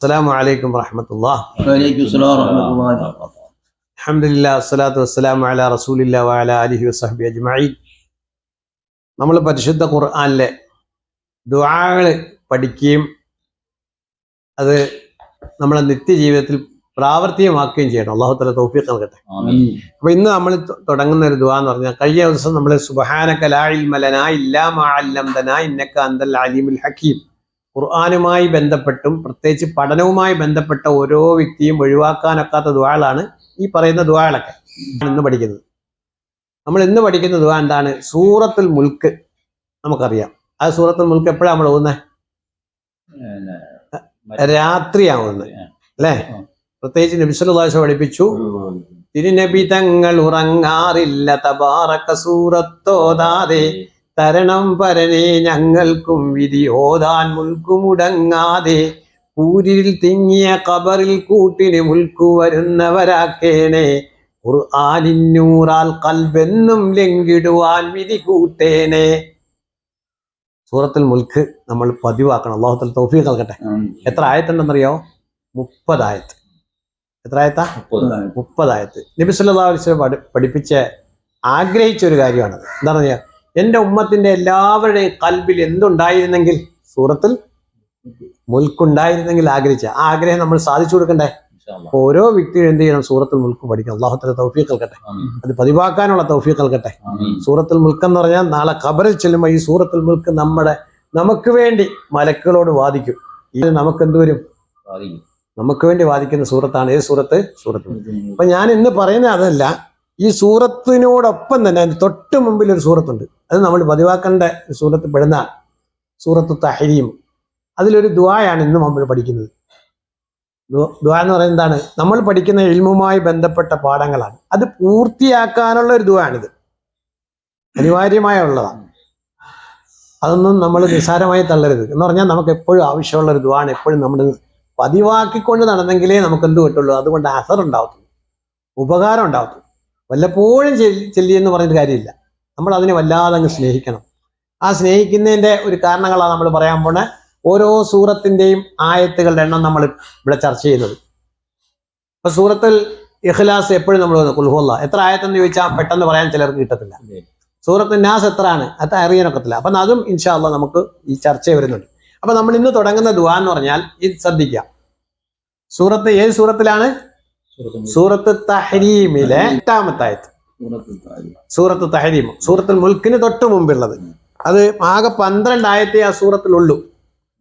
السلام عليكم ورحمة الله وعليكم السلام ورحمة الله وبركاته الحمد لله والصلاة والسلام على رسول الله وعلى آله وصحبه أجمعين നമ്മൾ പരിശുദ്ധ ഖുർആനിലെ ദുആകൾ പഠിക്കുകയും അത് നമ്മളെ നിത്യജീവിതത്തിൽ പ്രാവർത്തികമാക്കുകയും ചെയ്യണം അള്ളാഹു തല തൗഫീഖ് നൽകട്ടെ آمين അപ്പൊ ഇന്ന് നമ്മൾ തൊ- തുടങ്ങുന്ന ഒരു ദുആ എന്ന് പറഞ്ഞാൽ കഴിഞ്ഞ ദിവസം നമ്മൾ സുബഹാനക ലാ ഇൽമ ലനാ ഇല്ലാ മാ അല്ലംതനാ ഇന്നക അന്തൽ അലീമുൽ ഹക്കീം ഖുർആനുമായി ബന്ധപ്പെട്ടും പ്രത്യേകിച്ച് പഠനവുമായി ബന്ധപ്പെട്ട ഓരോ വ്യക്തിയും ഒഴിവാക്കാനൊക്കാത്ത ദ്വാളാണ് ഈ പറയുന്ന ദ്വാളൊക്കെ ഇന്ന് പഠിക്കുന്നത്. നമ്മൾ ഇന്ന് പഠിക്കുന്ന ദ്വാ എന്താണ്? സൂറത്തുൽ മുൽക്ക് നമുക്കറിയാം. ആ സൂറത്തുൽ മുൽക്ക് എപ്പോഴാണ് നമ്മൾ പോകുന്നത് രാത്രിയാവുന്നത് അല്ലേ? പ്രത്യേകിച്ച് നബിസ്വല്ലാശ പഠിപ്പിച്ചു. തിരുനബി തങ്ങൾ ഉറങ്ങാറില്ല. തബാറക്ക സൂറത്തോതാതെ തരണം പരനെ ഞങ്ങൾക്കും വിധി. ഓതാൻ മുൽക്കുമുടങ്ങാതെ പൂരിൽ തിങ്ങിയ കബറിൽ കൂട്ടിന് മുൽക്കു വരുന്നവരാക്കേണേ. ഖുർആാനിന്നൂറാൽ കൽബെന്നും ലംഘിടുവാൻ വിധി കൂട്ടേനെ സൂറത്തുൽ മുൽക്ക് നമ്മൾ പതിവാക്കണം. അള്ളാഹുത്തൽ തൗഫീഖ് നൽകട്ടെ. എത്ര ആയത്തുണ്ടെന്നറിയോ? മുപ്പതായത്ത്. എത്ര ആയത്താ? മുപ്പതായത്ത്. നബി സല്ലല്ലാഹു അലൈഹി പഠിപ്പിച്ച ആഗ്രഹിച്ച ഒരു കാര്യമാണ് എന്താണ് പറയാ എന്റെ ഉമ്മത്തിന്റെ എല്ലാവരുടെയും കൽബിൽ എന്തുണ്ടായിരുന്നെങ്കിൽ സൂറത്തിൽ മുൽക്കുണ്ടായിരുന്നെങ്കിൽ ആഗ്രഹിച്ച ആ ആഗ്രഹം നമ്മൾ സാധിച്ചു കൊടുക്കണ്ടേ? ഓരോ വ്യക്തിയും എന്ത് ചെയ്യണം? സൂറത്തിൽ മുൽക്ക് പഠിക്കണം. അള്ളാഹുത്തല തൗഫീഖ് നൽകട്ടെ. അത് പതിവാക്കാനുള്ള തൗഫീഖ് നൽകട്ടെ. സൂറത്തിൽ മുൽക്ക് എന്ന് പറഞ്ഞാൽ നാളെ ഖബറിൽ ചെല്ലുമ്പോൾ ഈ സൂറത്തിൽ മുൽക്ക് നമ്മുടെ നമുക്ക് വേണ്ടി മലക്കുകളോട് വാദിക്കും. ഇത് നമുക്ക് എന്ത് വരും? നമുക്ക് വേണ്ടി വാദിക്കുന്ന സൂറത്താണ്. ഏത് സൂറത്ത്? സൂറത്ത്. അപ്പൊ ഞാൻ ഇന്ന് പറയുന്ന അതല്ല. ഈ സൂറത്തിനോടൊപ്പം തന്നെ അതിന് തൊട്ട് മുമ്പിൽ ഒരു സൂറത്തുണ്ട്. അത് നമ്മൾ പതിവാക്കേണ്ട സൂറത്ത് പെടുന്ന സൂറത്ത് തഹരീം. അതിലൊരു ദുആയാണ് ഇന്ന് നമ്മൾ പഠിക്കുന്നത്. ദു- ദുആ എന്ന് പറയുന്നത് എന്താണ്? നമ്മൾ പഠിക്കുന്ന ഇൽമുമായി ബന്ധപ്പെട്ട പാഠങ്ങളാണ്. അത് പൂർത്തിയാക്കാനുള്ള ഒരു ദുവാണിത് അനിവാര്യമായ ഉള്ളതാണ് അതൊന്നും നമ്മൾ നിസ്സാരമായി തള്ളരുത്. എന്ന് പറഞ്ഞാൽ നമുക്ക് എപ്പോഴും ആവശ്യമുള്ള ഒരു ദുവാണ് എപ്പോഴും നമ്മൾ പതിവാക്കിക്കൊണ്ട് നടന്നെങ്കിലേ നമുക്ക് എന്ത് കിട്ടുള്ളൂ അതുകൊണ്ട് അസർ ഉണ്ടാവത്തുള്ളൂ. ഉപകാരം ഉണ്ടാവത്തുള്ളൂ. വല്ലപ്പോഴും ചെല്ലി എന്ന് പറഞ്ഞിട്ട് കാര്യമില്ല. നമ്മൾ അതിനെ വല്ലാതെ അങ്ങ് സ്നേഹിക്കണം. ആ സ്നേഹിക്കുന്നതിന്റെ ഒരു കാരണങ്ങളാണ് നമ്മൾ പറയാൻ പോണേ. ഓരോ സൂറത്തിന്റെയും ആയത്തുകളുടെ എണ്ണം നമ്മൾ ഇവിടെ ചർച്ച ചെയ്യുന്നത്. ഇപ്പൊ സൂറത്തിൽ ഇഖ്ലാസ് എപ്പോഴും നമ്മൾ കുൽഹുല്ല എത്ര ആയത്തെന്ന് ചോദിച്ചാൽ പെട്ടെന്ന് പറയാൻ ചിലർക്ക് കിട്ടത്തില്ല. സൂറത്ത് നാസ് എത്രയാണ്? അത് അറിയാനൊക്കത്തില്ല. അപ്പം അതും ഇൻഷാല്ല നമുക്ക് ഈ ചർച്ച വരുന്നുണ്ട്. അപ്പൊ നമ്മൾ ഇന്ന് തുടങ്ങുന്ന ദുആ എന്ന് പറഞ്ഞാൽ ഇത് ശ്രദ്ധിക്കുക. സൂറത്ത് ഏത് സൂറത്തിലാണ്? സൂറത്ത് തഹരീമിലെ എട്ടാമത്തായത് സൂറത്ത് തഹരീം. സൂറത്തുൽ മുൽക്കിന് തൊട്ട് മുമ്പുള്ളത്. അത് ആകെ പന്ത്രണ്ട് ആയത്തെ ആ സൂറത്തിലുള്ളൂ.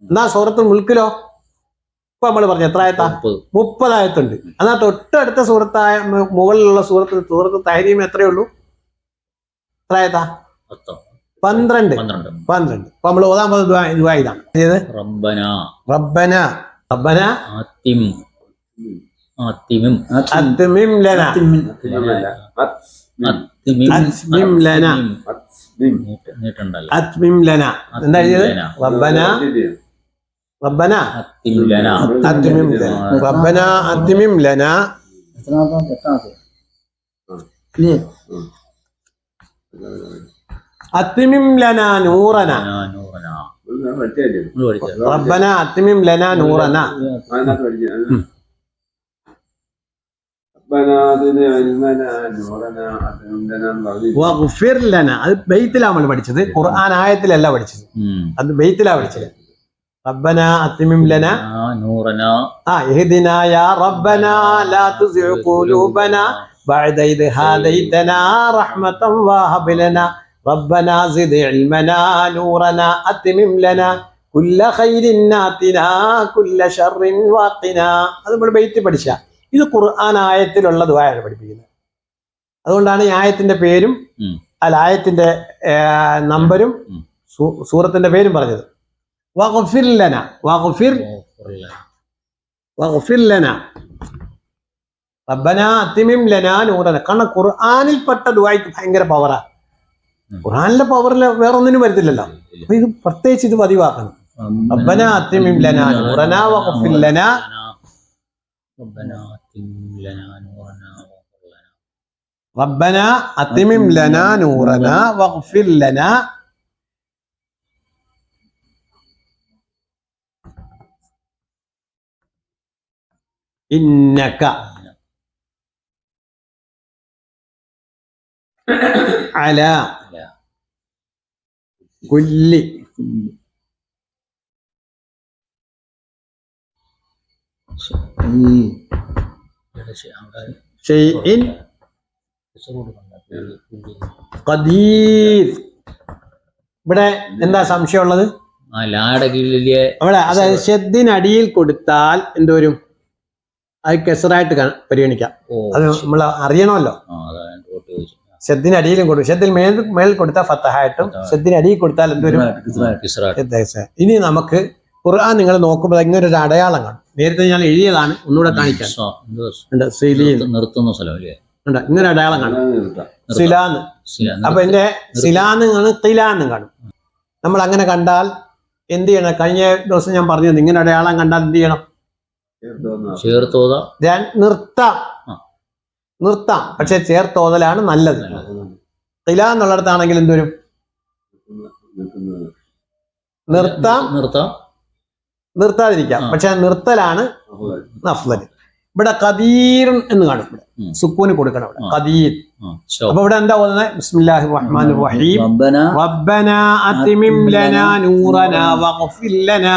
എന്നാ സൂറത്തുൽ മുൽക്കിലോ? ഇപ്പൊ നമ്മൾ പറഞ്ഞു എത്ര ആയത്താ? മുപ്പതായത്തുണ്ട് എന്നാ തൊട്ടടുത്ത സൂറത്തായ മുകളിലുള്ള സൂറത്ത് സൂറത്ത് തഹരീം എത്രയേ ഉള്ളൂ? എത്ര ആയത്താ? പന്ത്രണ്ട്. പന്ത്രണ്ട്. അപ്പൊ നമ്മൾ ഓതാൻ ദുആ ഇതാണ്. റബ്ബന. റബ്ബന. റബ്ബന. ആത്തിം. ആത്തിമിം അത്മിം ലന അത്മിം ലന നീട്ട- നീട്ടണ്ടല്ലോ അത്മിം ലന എന്താ എഴുതിയത് റബ്ബന? റബ്ബന? ആത്തിം ലന അത്മിം ലന. റബ്ബന അത്മിം ലന. അത്മിം ലന നൂറന. റബ്ബന അത്മിം ലന നൂറന. അത് ബെയ്ത്തിലാ നമ്മൾ പഠിച്ചത് ഖുർആൻ ആയത്തിലല്ല പഠിച്ചത്. അത് ബെയ്ത്തിലാ പഠിച്ചത്. പഠിച്ച അത്തിമിം ലന. നൂറന. ആ ഇഹ്ദിന യാ റബ്ബന ലാ തുസിഉ ഖുലൂബന. ബഅദ ഇദ് റഹ്മതൻ വഹബ് ലന റബ്ബന സിദ് ഇൽമന നൂറന അത്തിമിം കുല്ല ഖൈരിൻ നാതിന കുല്ല ശർറിൻ വാഖിന അത് നമ്മൾ ബെയ്ത്തിൽ പഠിച്ചാ. ഇത് ഖുർആൻ ആയത്തിലുള്ള ദുആയാണ് പഠിപ്പിക്കുന്നത്. അതുകൊണ്ടാണ് ഈ ആയത്തിന്റെ പേരും. അല്ല ആയത്തിന്റെ നമ്പരും സൂറത്തിന്റെ പേരും പറഞ്ഞത്. വഗ്ഫിർ ലന ലന. റബ്ബന അത്തിമിം ലനാ നൂറന. കാരണം ഖുർആനിൽപ്പെട്ട ദുബായിക്ക് ഭയങ്കര പവറാ ഖുർആാനിലെ പവറിൽ വേറൊന്നിനും വരത്തില്ലല്ലോ. അപ്പൊ ഇത് പ്രത്യേകിച്ച് ഇത് പതിവാക്കണം. റബ്ബന അത്തിമിം ലനാ നൂറന വഗ്ഫിർ ലന. لنا نورنا واغفر لنا. ربنا أتمم لنا نورنا واغفر لنا. إنك على كل شيء ഷെയ്ഇൻ. ഖദീർ ഇവിടെ എന്താ സംശയമുള്ളത്? അവിടെ അതായത് ഷെദ്ദിനടിയിൽ കൊടുത്താൽ എന്തോരും അത് കെസറായിട്ട് പരിഗണിക്കാം. അത് നമ്മൾ അറിയണമല്ലോ. ഷെദ്ദിനടിയിലും കൊടുക്കും ഷെദ്ദിൽ മേൽ മേൽ കൊടുത്താൽ ഫത്തഹായിട്ടും ഷെദ്ദിനടിയിൽ കൊടുത്താൽ എന്തോരും. ഇനി നമുക്ക് ഖുർആൻ നിങ്ങൾ നോക്കുമ്പോൾ ഇങ്ങനെ ഒരു അടയാളം കാണും. നേരത്തെ ഞാൻ എഴുതിയതാണ് ഒന്നുകൂടെ കാണിക്കാൻ നിർത്തുന്ന ഉണ്ട് ഇങ്ങനെ അടയാളം കാണും. സിലാന്ന്. അപ്പൊ എന്റെ സിലാന്ന് കാണും തിലാന്ന് കാണും. നമ്മൾ അങ്ങനെ കണ്ടാൽ എന്ത് ചെയ്യണം? കഴിഞ്ഞ ദിവസം ഞാൻ പറഞ്ഞത് ഇങ്ങനെ അടയാളം കണ്ടാൽ എന്ത് ചെയ്യണം? നിർത്താം. നിർത്താം. പക്ഷെ ചേർത്തോതലാണ് നല്ലത്. തില എന്നുള്ളിടത്താണെങ്കിൽ എന്തൊരും നിർത്താം. നിർത്താം. നിർത്താതിരിക്കാം. പക്ഷെ നിർത്തലാണ് അഫ്ലൽ ഇവിടെ കദീർ എന്ന് കാണും ഇവിടെ. സുക്കൂന് കൊടുക്കണം ഇവിടെ. കദീർ അപ്പൊ ഇവിടെ എന്താ ഓതുന്നത് ബിസ്മില്ലാഹി റഹ്മാൻ റഹീം. റബ്ബനാ അതിമിം ലനാ നൂറന വഗ്ഫിർ ലനാ.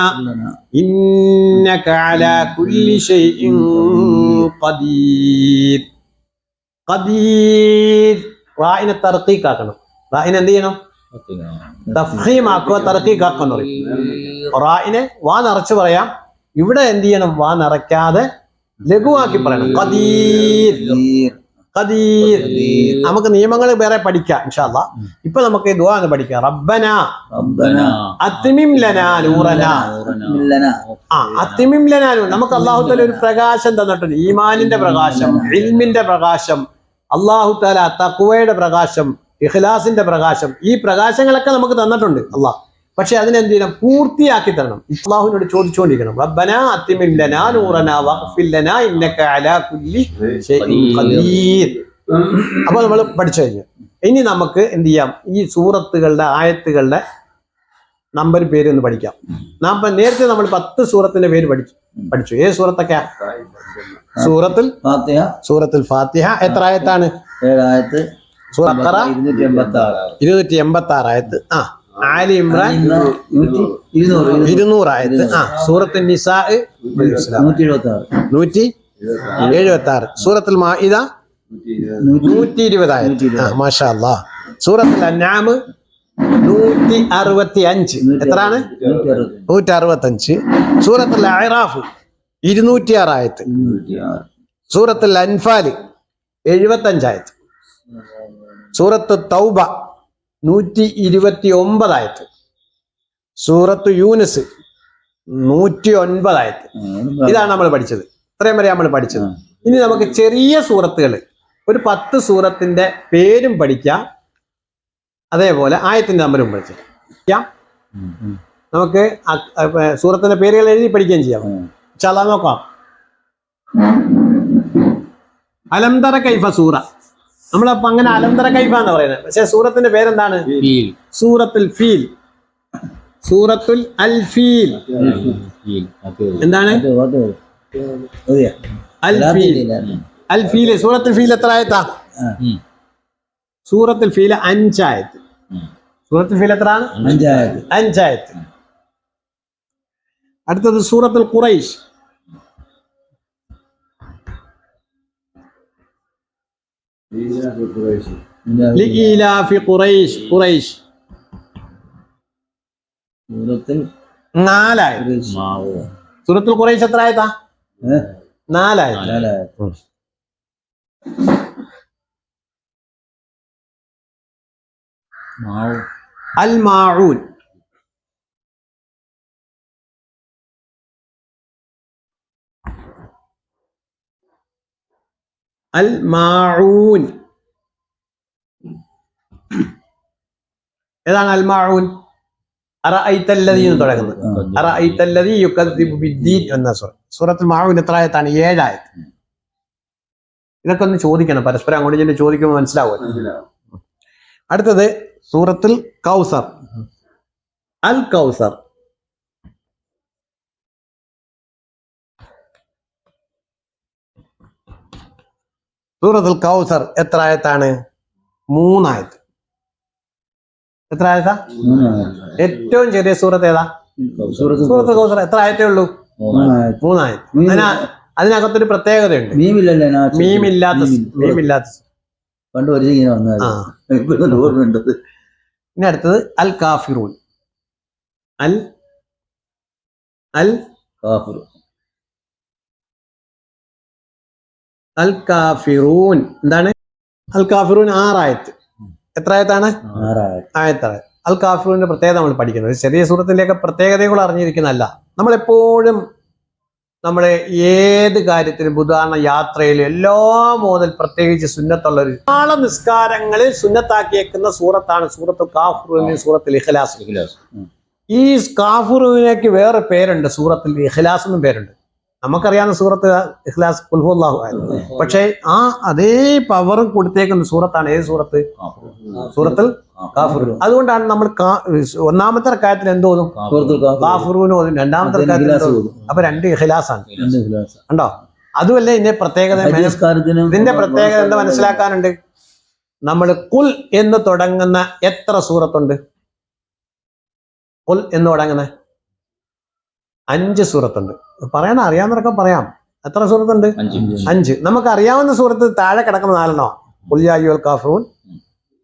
ഇന്നക അലാ കുല്ലി ഷൈഇൻ ഖദീർ. ഖദീർ. റായിനെ തർക്കീക്കാക്കണം. റായിനെ എന്ത് ചെയ്യണം? തഫീമാക്കുക തറക്കീക്കാക്കുക എന്ന് പറയും. റായിനെ വാ നിറച്ച് പറയാം. ഇവിടെ എന്ത് ചെയ്യണം? വാ നിറയ്ക്കാതെ ലഘുവാക്കി പറയണം. കദീർ കദീർ നമുക്ക് നിയമങ്ങൾ വേറെ പഠിക്കാം ഇൻഷാല്ല ഇപ്പൊ നമുക്ക് ദുആ എന്ന് പഠിക്കാം. റബ്ബന. അത്തിമിം ലനാ നൂറന. ആ അത്തിമിം ലനാ നമുക്ക് അള്ളാഹു താല ഒരു പ്രകാശം തന്നിട്ടുണ്ട്. ഈമാനിന്റെ പ്രകാശം ഇൽമിന്റെ പ്രകാശം അള്ളാഹു താല തക്കുവയുടെ പ്രകാശം ഇഖ്ലാസിന്റെ പ്രകാശം. ഈ പ്രകാശങ്ങളൊക്കെ നമുക്ക് തന്നിട്ടുണ്ട് അള്ളാഹ്. പക്ഷെ അതിനെന്ത് ചെയ്യണം പൂർത്തിയാക്കി തരണം. ഇസ്ലാഹുവിനോട് ചോദിച്ചുകൊണ്ടിരിക്കണം അപ്പൊ ഇന്നക അലാ കുല്ലി ഖദീർ. അപ്പോൾ നമ്മൾ പഠിച്ചു കഴിഞ്ഞു. ഇനി നമുക്ക് എന്ത് ചെയ്യാം? ഈ സൂറത്തുകളുടെ ആയത്തുകളുടെ നമ്പർ പേര് ഒന്ന് പഠിക്കാം. നാം നേരത്തെ നമ്മൾ പത്ത് സൂറത്തിന്റെ പേര് പഠിച്ചു. പഠിച്ചു. ഏത് സൂറത്തൊക്കെ സൂറത്തുൽ സൂറത്തുൽ ഫാത്തിഹ. എത്ര ആയത്താണ്? ഏഴായത്ത്. സൂറത്തറ ഇരുന്നൂറ്റി എൺപത്തി ആറ് ഇരുന്നൂറ്റി ആയത്ത്. ആ ആലി ഇമ്രാൻ ഇരുന്നൂറ് ഇരുന്നൂറ്. ഇരുന്നൂറ് ആയത്ത്. ആ സൂറത്ത് നിസാ നൂറ്റി എഴുപത്തി ആറ് സൂറത്തുൽ മാഇദ നൂറ്റി ഇരുപതായിരത്തി ആ മാഷാ അല്ലാ സൂറത്തുൽ അന്നാമ് നൂറ്റി അറുപത്തി അഞ്ച് എത്രയാണ് നൂറ്റി അറുപത്തി അഞ്ച് സൂറത്തുൽ അയറാഫ് ഇരുന്നൂറ്റി ആറ് ആയത്ത്. ഇരുന്നൂറ്റി എഴുപത്തി സൂറത്തുൽ അൻഫാൽ എഴുപത്തഞ്ചായത്ത് സൂറത്ത് തൗബ നൂറ്റി ഇരുപത്തി ഒമ്പതായത് സൂറത്ത് യൂനസ് നൂറ്റി ഒൻപതായത് ഇതാണ് നമ്മൾ പഠിച്ചത്. ഇത്രയും വരെ നമ്മൾ പഠിച്ചത്. ഇനി നമുക്ക് ചെറിയ സൂറത്തുകൾ ഒരു പത്ത് സൂറത്തിന്റെ പേരും പഠിക്കാം. അതേപോലെ ആയത്തിന്റെ നമ്പരും പഠിക്കാം. നമുക്ക് സൂറത്തിന്റെ പേരുകൾ എഴുതി പഠിക്കുകയും ചെയ്യാം. ചല നോക്കാം. അലംതറ കൈഫ സൂറ. നമ്മളപ്പോ അങ്ങനെ അലന്തര കൈഫ എന്ന് പറയുന്നത് പക്ഷെ സൂറത്തിന്റെ പേരെന്താണ്? ഫീൽ. സൂറത്തുൽ ഫീൽ. സൂറത്തുൽ അൽ ഫീൽ. എന്താണ്? അൽ ഫീൽ. അൽ ഫീൽ. സൂറത്തുൽ ഫീൽ എത്ര ആയത്താ. സൂറത്തുൽ ഫീൽ അഞ്ചായത്ത്. സൂറത്തുൽ ഫീൽ എത്ര അഞ്ചായത്ത്. അടുത്തത് സൂറത്തുൽ ഖുറൈശ്. ലീലാഫി ഖുറൈശ് ഖുറൈശ് സൂറത്തിൽ നാലായത് ഖുറൈശ്. മാവോ സൂറത്തുൽ ഖുറൈശ് എത്ര ആയത്താ ഏ? നാലായത് നാലായിരത്തി. മാവോ അൽ മാഊൻ അൽ മാഊൻ ഏതാണ് അൽ മാഊൻ അറഅയ്തല്ലദീ എന്ന് തുടങ്ങുന്നത്. അറഅയ്തല്ലദീ യുകദ്ദിബു ബിദ്ദീൻ എന്ന സൂറ. സൂറത്തുൽ മാഊൻ എത്ര ആയത്താണ്? ഏഴായത്. ഇതൊക്കെ ഒന്ന് ചോദിക്കണം. പരസ്പരം അങ്ങോട്ട് ചെന്ന് ചോദിക്കുമ്പോൾ മനസ്സിലാവുമല്ലോ. അടുത്തത് സൂറത്തിൽ കൗസർ. അൽ കൗസർ സൂറത്തുൽ കൗസർ എത്ര ആയത്താണ്? മൂന്നായത്. എത്ര ആയത്താ? ഏറ്റവും ചെറിയ സൂറത്ത് ഏതാ? സൂറത്ത് കൗസർ. എത്ര ആയത്തേ ഉള്ളൂ? മൂന്നായത്. അതിനാ അതിനകത്തൊരു പ്രത്യേകതയുണ്ട്. മീമില്ലല്ലേ മീമില്ലാത്ത മീമില്ല. മീമില്ലാത്ത പണ്ട് ഒരു ഇങ്ങനെ വന്നത് ഇനി അടുത്തത് അൽ കാഫിറൂൻ. അൽ അൽ കാഫിർ അൽ കാഫിറൂൻ എന്താണ്? അൽ കാഫിറൂൻ ആറായത്ത്. എത്ര ആയത്താണ്? ആയത്താണ്. അൽ കാഫിറൂന്റെ പ്രത്യേകത നമ്മൾ പഠിക്കുന്നത്. ചെറിയ സൂറത്തിന്റെയൊക്കെ പ്രത്യേകതകൾ അറിഞ്ഞിരിക്കുന്നതല്ല. നമ്മളെപ്പോഴും നമ്മുടെ ഏത് കാര്യത്തിനും ഉദാഹരണ യാത്രയിൽ എല്ലാ മുതൽ പ്രത്യേകിച്ച് സുന്നത്തുള്ള ഒരു നാളെ നിസ്കാരങ്ങളിൽ സുന്നത്താക്കിയേക്കുന്ന സൂറത്താണ് സൂറത്ത് കാഫുറുവിന് സൂറത്തിൽ ഇഖലാസ്. ഇഖ്ലാസ്. ഈ കാഫുറുവിനേക്ക് വേറെ പേരുണ്ട്. സൂറത്തിൽ ഇഖലാസ് എന്നും പേരുണ്ട്. നമുക്കറിയാവുന്ന സൂറത്ത് ഇഖ്ലാസ് കുൽഹുല്ലാഹു ആയിരുന്നു പക്ഷേ ആ അതേ പവറും കൊടുത്തേക്കുന്ന സൂറത്താണ് ഏത് സൂറത്ത്? സൂറത്തിൽ കാഫുർ. അതുകൊണ്ടാണ് നമ്മൾ ഒന്നാമത്തെ കാര്യത്തിൽ കാഫുറൂനും ഓതും. രണ്ടാമത്തെ ഇഖ്ലാസ് അപ്പൊ രണ്ട് ഇഖ്ലാസ്. കണ്ടോ? അതുമല്ലേ ഇതിന്റെ പ്രത്യേകത? ഇതിന്റെ പ്രത്യേകത എന്താ മനസ്സിലാക്കാനുണ്ട്? നമ്മൾ കുൽ എന്ന് തുടങ്ങുന്ന എത്ര സൂറത്തുണ്ട്? കുൽ എന്ന് തുടങ്ങുന്ന അഞ്ച് സൂറത്തുണ്ട്. പറയണ അറിയാവുന്നവരൊക്കെ പറയാം. എത്ര സൂറത്തുണ്ട്? അഞ്ച്. നമുക്ക് അറിയാവുന്ന സൂറത്ത് താഴെ കിടക്കുന്ന നാലെണ്ണോ? കുൽയായുൽ കാഫറൂൻ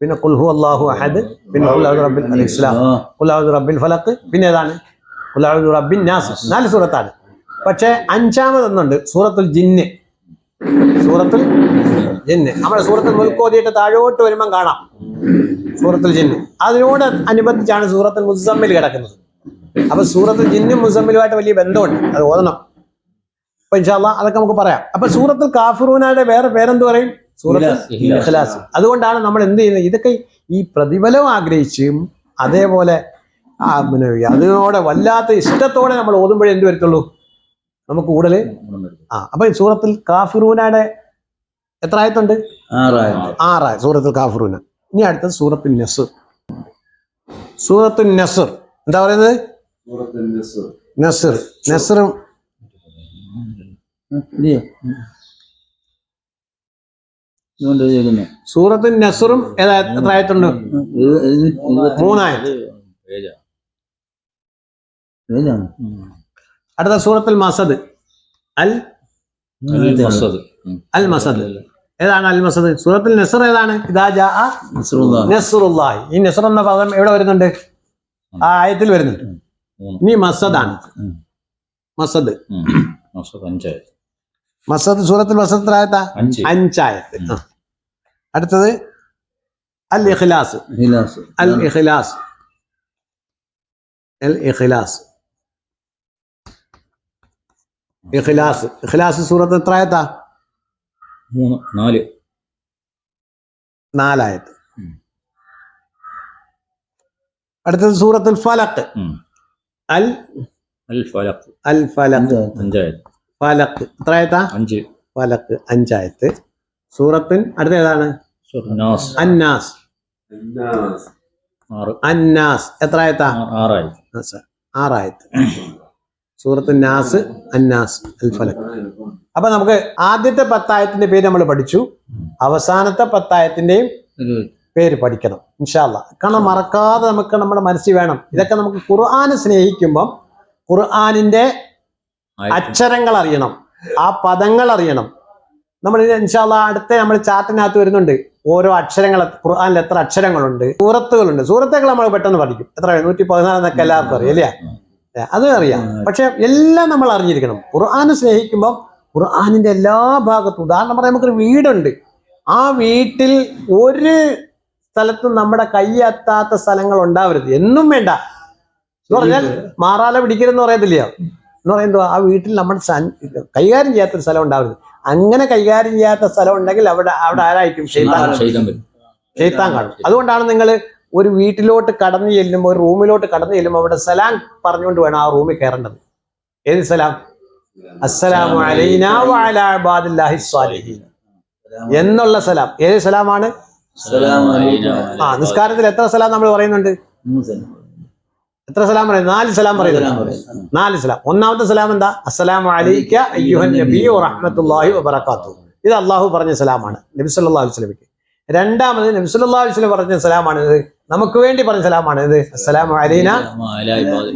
പിന്നെ കുൽഹു അള്ളാഹു അഹദ് പിന്നെ കുൽഹു റബ്ബിൽ അൽ ഇസ്ലാം കുലാവുദ് റബ്ബിൽ ഫലക്ക് പിന്നെ ഏതാണ്? കുലാവുദ് റബ്ബിൻ നാസ് നാല് സൂറത്താണ്. പക്ഷേ അഞ്ചാമതൊന്നുണ്ട് സൂറത്തുൽ ജിന്ന്. സൂറത്തുൽ ജിന്ന്. നമ്മുടെ സൂറത്തുൽ മുൽക്കോതിയിട്ട് താഴോട്ട് വരുമ്പം കാണാം. സൂറത്തുൽ ജിന്ന്. അതിനോട് അനുബന്ധിച്ചാണ് സൂറത്തുൽ മുസമ്മിൽ കിടക്കുന്നത്. അപ്പൊ സൂറത്ത് ജിന്നും മുസമ്മിലുമായിട്ട് വലിയ ബന്ധമുണ്ട്. അത് ഓതണം. അപ്പൊ ഇൻഷാല്ല അതൊക്കെ നമുക്ക് പറയാം. അപ്പൊ സൂറത്തിൽ കാഫറൂനായുടെ വേറെ പേരെന്ത് പറയും? സൂറത്ത് ഇഖ്ലാസ്. അതുകൊണ്ടാണ് നമ്മൾ എന്ത് ചെയ്യുന്നത്? ഇതൊക്കെ ഈ പ്രതിഫലം ആഗ്രഹിച്ചും അതേപോലെ പിന്നെ അതിനോടെ വല്ലാത്ത ഇഷ്ടത്തോടെ നമ്മൾ ഓതുമ്പോഴേ എന്ത് വരത്തുള്ളൂ? നമുക്ക് കൂടുതൽ ആ അപ്പൊ സൂറത്തിൽ കാഫിറൂനയുടെ എത്ര ആയത്തുണ്ട്? ആറായി ആറായ സൂറത്തുൽ കാഫിറൂന. ഇനി അടുത്തത് സൂറത്തുൽ നസർ. സൂറത്തുൽ നസർ. എന്താ പറയുന്നത്? നസർ. നസറും നസറും ഏതാ എത്ര ആയിട്ടുണ്ട് മൂന്നായത് പേജാ. അടുത്ത സൂറത്തുൽ മസദ്. അൽ അൽ മസദ്. അൽ മസദ്. ഏതാണ് അൽ മസദ്? സൂറത്തുൽ നസർ ഏതാണ്? ഇതാ ജാ. നസറുല്ലാഹി. ഈ നസർ എന്ന പദം എവിടെ വരുന്നുണ്ട്? ആ ആയത്തിൽ വരുന്നുണ്ട് മൂന്ന്. ഇനി മസദാണ് ഉം. മസദ് ഉം. മസദ് അഞ്ചായത് മസദ് സൂറത്തുൽ മസദ് ആയത്താ? അഞ്ച്. അഞ്ചായത്ത്. ആ. അടുത്തത് അൽ ഇഖ്ലാസ്. ഇഖ്ലാസ്. അൽ ഇഖ്ലാസ്. അൽ ഇഖ്ലാസ്. ഇഖ്ലാസ്. ഇഖ്ലാസ് സൂറത്ത് എത്ര ആയത്താ? മൂന്ന്. നാല്. നാലായത്ത്. ഉം. അടുത്തത് സൂറത്തുൽ ഫലക്ക്. അൽ അൽ ഫലഖ്. അൽ ഫലക്ക് അഞ്ചായത്. അഞ്ചായത് ഫലക്ക് എത്ര അഞ്ച്. ഫലക്ക് അഞ്ചായത്ത് സൂറത്തിൻ അടുത്ത ഏതാണ്? നാസ്. അന്നാസ്. ആറ്. അന്നാസ്. എത്ര ആയത്താ? ആ- ആറായത് നാസ്. ആറായത്ത് സൂറത്ത് നാസ് അന്നാസ് അൽ ഫലക്ക് അപ്പൊ നമുക്ക് ആദ്യത്തെ പത്തായത്തിന്റെ പേര് നമ്മൾ പഠിച്ചു. അവസാനത്തെ പത്തായത്തിന്റെയും പേര് പഠിക്കണം ഇൻഷാല്ല കാരണം മറക്കാതെ നമുക്ക് നമ്മുടെ മനസ്സിൽ വേണം. ഇതൊക്കെ നമുക്ക് ഖുർആാനെ സ്നേഹിക്കുമ്പം ഖുർആാനിന്റെ അക്ഷരങ്ങൾ അറിയണം ആ പദങ്ങൾ അറിയണം. നമ്മൾ ഇൻഷാല്ല അടുത്ത നമ്മൾ ചാറ്റിനകത്ത് വരുന്നുണ്ട്. ഓരോ അക്ഷരങ്ങൾ ഖുർആാനിൽ എത്ര അക്ഷരങ്ങളുണ്ട് സൂറത്തുകളുണ്ട്. സൂറത്തുകൾ നമ്മൾ പെട്ടെന്ന് പഠിക്കും. എത്ര നൂറ്റി പതിനാലെന്നൊക്കെ എല്ലാവർക്കും അറിയാം അല്ലേ? അത് അറിയാം. പക്ഷെ എല്ലാം നമ്മൾ അറിഞ്ഞിരിക്കണം. ഖുർആാനെ സ്നേഹിക്കുമ്പോൾ ഖുർആാനിന്റെ എല്ലാ ഭാഗത്തും ഉദാഹരണം പറയാൻ നമുക്കൊരു വീടുണ്ട്. ആ വീട്ടിൽ ഒരു സ്ഥലത്തും നമ്മുടെ കൈ എത്താത്ത സ്ഥലങ്ങൾ ഉണ്ടാവരുത്. എന്നും വേണ്ട. എന്ന് പറഞ്ഞാൽ മാറാല പിടിക്കരുതെന്ന് പറയത്തില്ലയോ? എന്ന് പറയുന്നത് ആ വീട്ടിൽ നമ്മൾ കൈകാര്യം ചെയ്യാത്തൊരു സ്ഥലം ഉണ്ടാവരുത്. അങ്ങനെ കൈകാര്യം ചെയ്യാത്ത സ്ഥലം ഉണ്ടെങ്കിൽ അവിടെ അവിടെ ആരായിരിക്കും? ഷെയ്ത്താൻ കാണും. ഷെയ്ത്താൻ കാണും. അതുകൊണ്ടാണ് നിങ്ങൾ ഒരു വീട്ടിലോട്ട് കടന്നു ചെല്ലുമ്പോൾ ഒരു റൂമിലോട്ട് കടന്നു ചെല്ലുമ്പോൾ അവിടെ സലാം പറഞ്ഞുകൊണ്ട് വേണം ആ റൂമിൽ കയറേണ്ടത്. ഏത് സലാം? അസ്സലാമു അലൈനാ വഅലാ ഇബാദില്ലാഹി സ്വാലിഹീൻ. എന്നുള്ള സലാം. ഏത് സലാമാണ്. ആ നിസ്കാരത്തിൽ എത്ര സലാം നമ്മൾ പറയുന്നുണ്ട്. എത്ര സലാം പറയുന്നത് നാല് സലാം പറയുന്നു. നാല് സലാം. ഒന്നാമത്തെ സലാം എന്താ? അസ്സലാം അലൈക അയ്യുഹൻ നബി വറഹ്മത്തുള്ളാഹി വബറകാതുഹു. ഇത് അള്ളാഹു പറഞ്ഞ സലാമാണ്. നബി സല്ലല്ലാഹു അലൈഹി വസല്ലമയ്ക്ക് രണ്ടാമത് നബി സല്ലല്ലാഹു അലൈഹി വസല്ലം പറഞ്ഞ സലാമാണ് ഇത് നമുക്ക് വേണ്ടി പറഞ്ഞ സലാമാണ് ഇത്. അസ്സലാമു അലൈന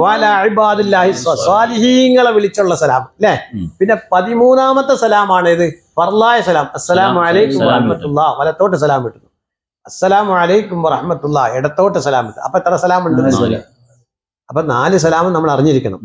വാല ഇബാദില്ലാഹി സ്വാലിഹീങ്ങളെ വിളിച്ചുള്ള സലാം അല്ലേ പിന്നെ പതിമൂന്നാമത്തെ സലാമാണ് ഇത്. ഫർലായ സലാം. അസ്സലാമു അലൈക്കും വറഹ്മത്തുള്ളാഹി. വറഹ്മത്തുള്ളാ വലത്തോട്ട് സലാം കിട്ടുന്നു അസ്സലാമു അലൈക്കും വറഹ്മത്തുള്ളാ ഇടത്തോട്ട് സലാം കിട്ടും അപ്പൊ എത്ര സലാം. ഉണ്ട്. അപ്പൊ നാല് സലാമും നമ്മൾ അറിഞ്ഞിരിക്കണം.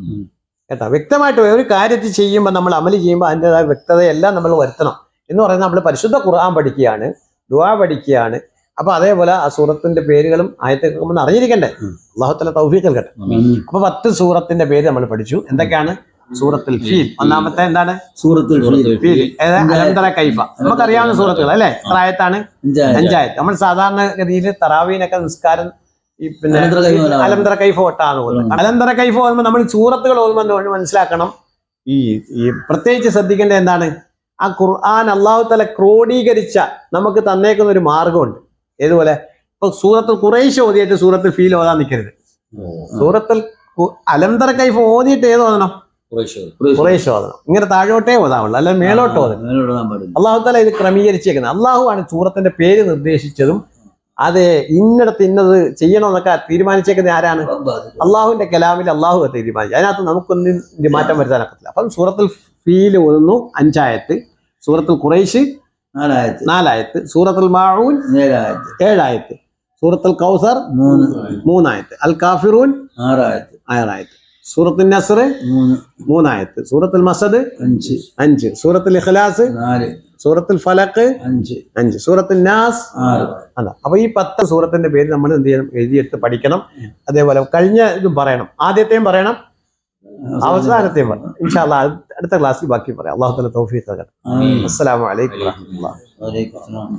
കേട്ടോ? വ്യക്തമായിട്ട് ഒരു കാര്യത്തിൽ ചെയ്യുമ്പോൾ നമ്മൾ അമൽ ചെയ്യുമ്പോൾ അതിന്റെതായ വ്യക്തതയെല്ലാം നമ്മൾ വരുത്തണം. എന്ന് പറയുന്നത് നമ്മൾ പരിശുദ്ധ ഖുർആൻ പഠിക്കുകയാണ് ദുആ പഠിക്കുകയാണ്. അപ്പൊ അതേപോലെ ആ സൂറത്തിന്റെ പേരുകളും ആയത്തൊക്കെ നമ്മൾ അറിഞ്ഞിരിക്കണ്ടേ. അള്ളാഹുത്തല തൗഫീഖ് നൽകട്ടെ. അപ്പൊ പത്ത് സൂറത്തിന്റെ പേര് നമ്മൾ പഠിച്ചു. എന്തൊക്കെയാണ്? സൂറത്തുൽ ഫീൽ. ഒന്നാമത്തെ എന്താണ്? സൂറത്തിൽ ഫീൽ. അലന്തര കൈഫ. നമുക്കറിയാവുന്ന സൂറത്തുകൾ അല്ലെ? പ്രായത്താണ് അഞ്ചായത്. അഞ്ചായത്ത്. നമ്മൾ സാധാരണ ഗതിയിൽ തറാവീനൊക്കെ നിസ്കാരം ഈ പിന്നെ അലന്തര കൈഫ. പോകുന്നത് ഒട്ടാണ് ഓതുന്നത്. അലന്തര കൈഫ ഓർമ്മ നമ്മൾ സൂറത്തുകൾ ഓർമ്മ മനസ്സിലാക്കണം. ഈ ഈ പ്രത്യേകിച്ച് ശ്രദ്ധിക്കേണ്ട എന്താണ്? ആ ഖുർആൻ അള്ളാഹു തല ക്രോഡീകരിച്ച നമുക്ക് തന്നേക്കുന്ന ഒരു മാർഗമുണ്ട് ഏതുപോലെ? ഇപ്പൊ സൂറത്തിൽ കുറേശ്ശെ ഓതിയായിട്ട് സൂറത്തിൽ ഫീൽ ഓതാൻ നിൽക്കരുത്. സൂറത്തിൽ അലന്തര കൈഫ ഓതിയിട്ട് ഏത് ഓതണം? ഇങ്ങനെ താഴോട്ടേ ഓതാവുള്ളൂ അല്ല മേലോട്ട് ഓതും അള്ളാഹു താല ഇത് ക്രമീകരിച്ചേക്കുന്നത്. അള്ളാഹു ആണ് സൂറത്തിന്റെ പേര് നിർദ്ദേശിച്ചതും അത് ഇന്നിടത്ത് ഇന്നത് ചെയ്യണമെന്നൊക്കെ തീരുമാനിച്ചേക്കുന്നത് ആരാണ്? അള്ളാഹുവിന്റെ കലാമിൽ അള്ളാഹു തീരുമാനിച്ചു. അതിനകത്ത് നമുക്കൊന്നും ഇതിന്റെ മാറ്റം വരുത്താനൊക്കത്തില്ല അപ്പം സൂറത്തിൽ ഫീൽ ഓതുന്നു. അഞ്ചായത്ത്. സൂറത്തിൽ കുറേശ് നാലായത്ത്. സൂറത്തുൽ മാഊൻ ഏഴായത്ത്. സൂറത്തിൽ കൗസർ മൂന്ന്. മൂന്നായത്ത്. അൽ കാഫിറൂൻ ആറായത്ത്. ആറായത്ത്. സൂറത്തുൽ നസർ മൂന്ന്. മൂന്നായത്ത്. സൂറത്തുൽ മസദ് അഞ്ച്. അഞ്ച്. സൂറത്തുൽ ഇഖ്ലാസ് നാല്. സൂറത്തുൽ ഫലക്ക് അഞ്ച്. അഞ്ച്. സൂറത്തുൽ നാസ് ആറ്. അല്ല അപ്പൊ ഈ പത്ത് സൂറത്തിന്റെ പേര് നമ്മൾ എന്ത് ചെയ്യണം? എഴുതിയെടുത്ത് പഠിക്കണം. അതേപോലെ കഴിഞ്ഞ ഇതും പറയണം. ആദ്യത്തെയും പറയണം. അവസാനത്തെയും പറയണം. ഇൻഷാല്ല അടുത്ത ക്ലാസ്സിൽ ബാക്കി പറയാം. അള്ളാഹു തല തൗഫീഖ് അസ്സലാമലൈക്കും ആമീൻ.